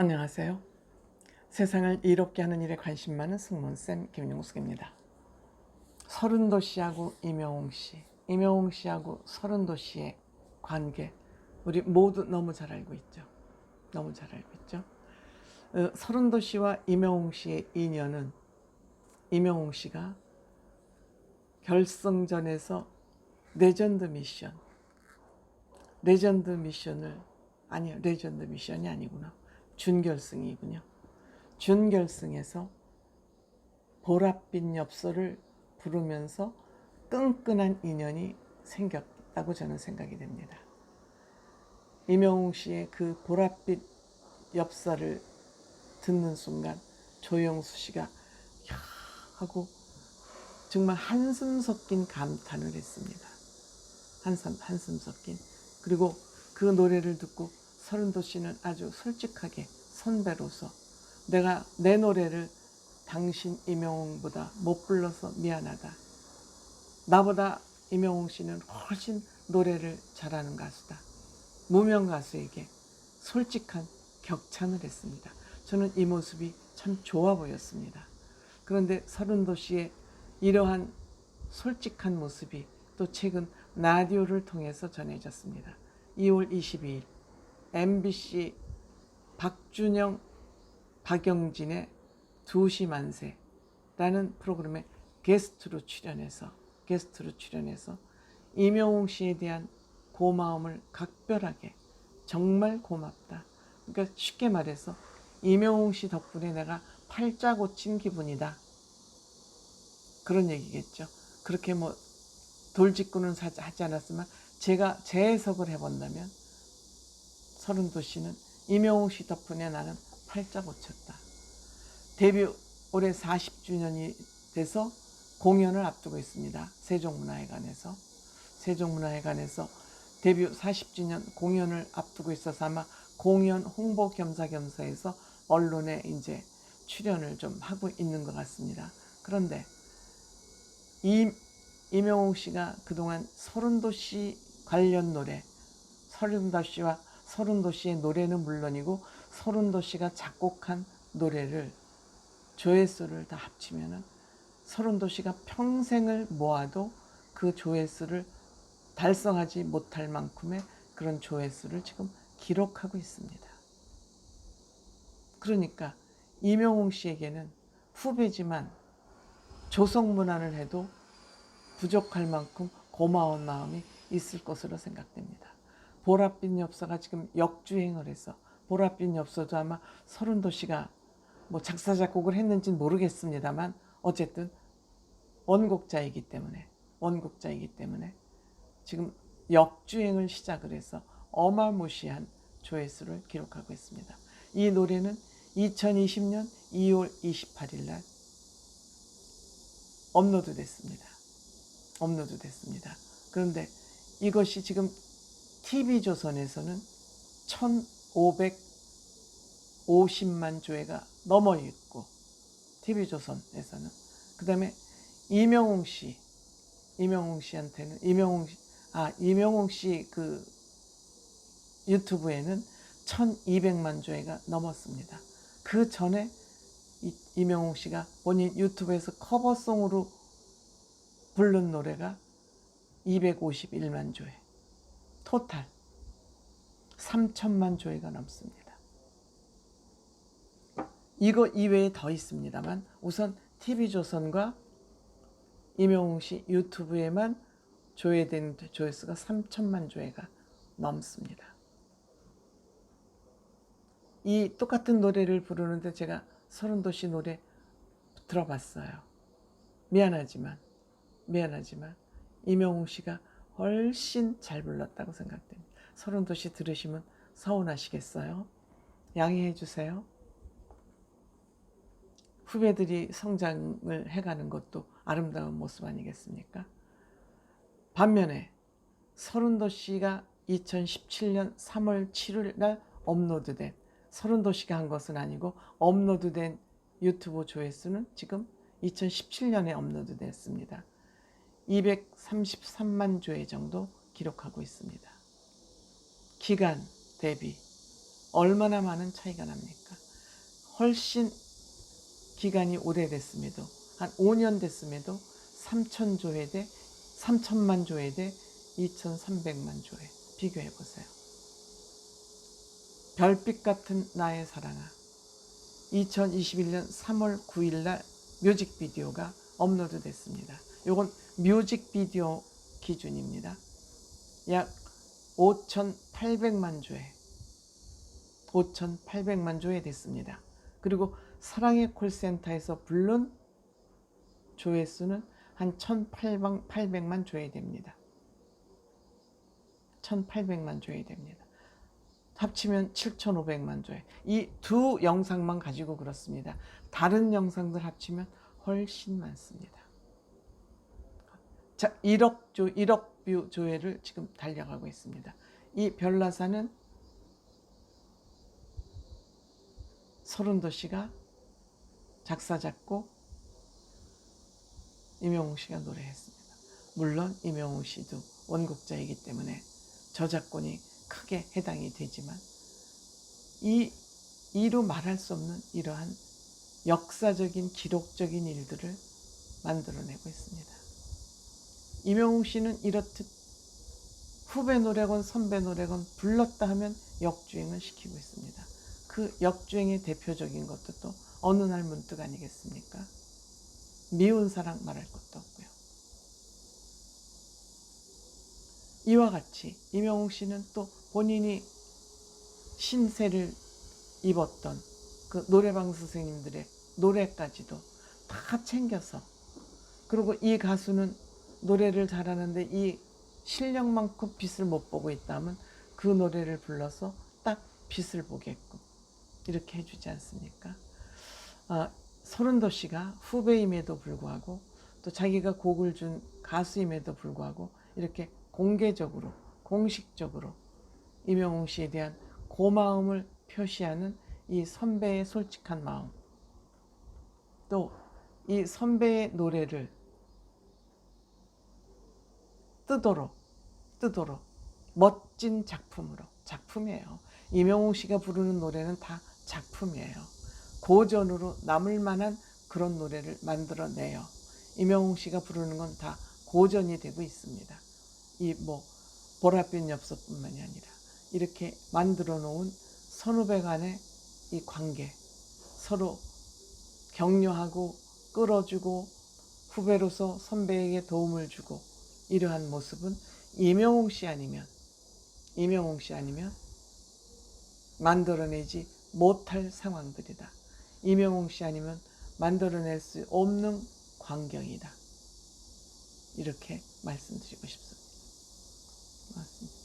안녕하세요. 세상을 이롭게 하는 일에 관심 많은 승무원쌤 김용숙입니다. 서른도 씨하고 이명웅 씨, 이명웅 씨하고 서른도 씨의 관계 우리 모두 너무 잘 알고 있죠. 너무 잘 알고 있죠. 어, 서른도 씨와 이명웅 씨의 인연은 이명웅 씨가 결승전에서 레전드 미션, 레전드 미션을 아니요, 레전드 미션이 아니구나. 준결승이군요. 준결승에서 보랏빛 엽서를 부르면서 끈끈한 인연이 생겼다고 저는 생각이 됩니다. 이명웅 씨의 그 보랏빛 엽서를 듣는 순간 조영수 씨가 야 하고 정말 한숨 섞인 감탄을 했습니다. 한숨 한숨 섞인 그리고 그 노래를 듣고 서른도 씨는 아주 솔직하게 선배로서 내가 내 노래를 당신 이명웅보다 못 불러서 미안하다. 나보다 이명웅 씨는 훨씬 노래를 잘하는 가수다. 무명 가수에게 솔직한 격찬을 했습니다. 저는 이 모습이 참 좋아 보였습니다. 그런데 서른도 씨의 이러한 솔직한 모습이 또 최근 라디오를 통해서 전해졌습니다. 2월 22일 MBC 박준영, 박영진의 2시 만세라는 프로그램에 게스트로 출연해서 게스트로 출연해서 이명웅 씨에 대한 고마움을 각별하게 정말 고맙다. 그러니까 쉽게 말해서 이명웅 씨 덕분에 내가 팔자 고친 기분이다. 그런 얘기겠죠. 그렇게 뭐 돌직구는 하지 않았지만 제가 재해석을 해본다면 서른도 씨는 이명웅 씨 덕분에 나는 팔자 고쳤다. 데뷔 올해 40주년이 돼서 공연을 앞두고 있습니다. 세종문화회관에서. 세종문화회관에서 데뷔 40주년 공연을 앞두고 있어서 아마 공연 홍보 겸사겸사해서 언론에 이제 출연을 좀 하고 있는 것 같습니다. 그런데 이 이명웅 씨가 그동안 서른도 씨 관련 노래, 서른도 씨와 서른도 씨의 노래는 물론이고 서른도 씨가 작곡한 노래를 조회수를 다 합치면은 서른도 씨가 평생을 모아도 그 조회수를 달성하지 못할 만큼의 그런 조회수를 지금 기록하고 있습니다. 그러니까 이명웅 씨에게는 후배지만 조성문안을 해도 부족할 만큼 고마운 마음이 있을 것으로 생각됩니다. 보랏빛 엽서가 지금 역주행을 해서 보랏빛 엽서도 아마 서른도 씨가 뭐 작사 작곡을 했는지는 모르겠습니다만 어쨌든 원곡자이기 때문에 원곡자이기 때문에 지금 역주행을 시작을 해서 어마무시한 조회수를 기록하고 있습니다. 이 노래는 2020년 2월 28일 날 업로드 됐습니다. 업로드 됐습니다. 그런데 이것이 지금 TV조선에서는 1,550만 조회가 넘어 있고 TV조선에서는 그 다음에 이명웅 씨 이명웅 씨한테는 이명웅 씨, 아 이명웅 씨 그 유튜브에는 1,200만 조회가 넘었습니다. 그 전에 이, 이명웅 씨가 본인 유튜브에서 커버송으로 부른 노래가 251만 조회. 토탈 3천만 조회가 넘습니다. 이거 이외에 더 있습니다만 우선 TV조선과 이명웅 씨 유튜브에만 조회된 조회수가 3천만 조회가 넘습니다. 이 똑같은 노래를 부르는데 제가 서른도 씨 노래 들어봤어요. 미안하지만 미안하지만 이명웅 씨가 훨씬 잘 불렀다고 생각됩니다. 서른도 씨 들으시면 서운하시겠어요? 양해해 주세요. 후배들이 성장을 해가는 것도 아름다운 모습 아니겠습니까? 반면에 서른도 씨가 2017년 3월 7일 날 업로드된 서른도 씨가 한 것은 아니고 업로드된 유튜브 조회수는 지금 2017년에 업로드됐습니다. 233만 조회 정도 기록하고 있습니다. 기간 대비 얼마나 많은 차이가 납니까? 훨씬 기간이 오래됐음에도 한 5년 됐음에도 3천 조회 대, 3천만 조회 대, 2,300만 조회 비교해 보세요. 별빛 같은 나의 사랑아. 2021년 3월 9일 날 뮤직비디오가 업로드 됐습니다. 요건 뮤직비디오 기준입니다. 약 5,800만 조회. 5,800만 조회 됐습니다. 그리고 사랑의 콜센터에서 부른 조회수는 한 1,800만 조회됩니다. 1,800만 조회됩니다. 합치면 7,500만 조회. 이 두 영상만 가지고 그렇습니다. 다른 영상들 합치면 훨씬 많습니다. 자, 1억 조, 1억 뷰 조회를 지금 달려가고 있습니다. 이 별나사는 서른도 씨가 작사 작곡 임영웅 씨가 노래했습니다. 물론 임영웅 씨도 원곡자이기 때문에 저작권이 크게 해당이 되지만 이 이로 말할 수 없는 이러한 역사적인 기록적인 일들을 만들어내고 있습니다. 임영웅 씨는 이렇듯 후배 노래건 선배 노래건 불렀다 하면 역주행을 시키고 있습니다. 그 역주행의 대표적인 것도 또 어느 날 문득 아니겠습니까? 미운 사랑 말할 것도 없고요. 이와 같이 임영웅 씨는 또 본인이 신세를 입었던 그 노래방 선생님들의 노래까지도 다 챙겨서 그리고 이 가수는 노래를 잘하는데 이 실력만큼 빛을 못 보고 있다면 그 노래를 불러서 딱 빛을 보게끔 이렇게 해주지 않습니까? 아, 서른도 씨가 후배임에도 불구하고 또 자기가 곡을 준 가수임에도 불구하고 이렇게 공개적으로 공식적으로 임영웅 씨에 대한 고마움을 표시하는 이 선배의 솔직한 마음 또 이 선배의 노래를 뜨도록 뜨도록 멋진 작품으로 작품이에요. 임영웅 씨가 부르는 노래는 다 작품이에요. 고전으로 남을 만한 그런 노래를 만들어내요. 임영웅 씨가 부르는 건 다 고전이 되고 있습니다. 이 뭐 보랏빛 엽서뿐만이 아니라 이렇게 만들어 놓은 선후배 간의 이 관계 서로 격려하고 끌어주고 후배로서 선배에게 도움을 주고 이러한 모습은 이명웅 씨 아니면 이명웅 씨 아니면 만들어내지 못할 상황들이다. 이명웅 씨 아니면 만들어낼 수 없는 광경이다. 이렇게 말씀드리고 싶습니다. 고맙습니다.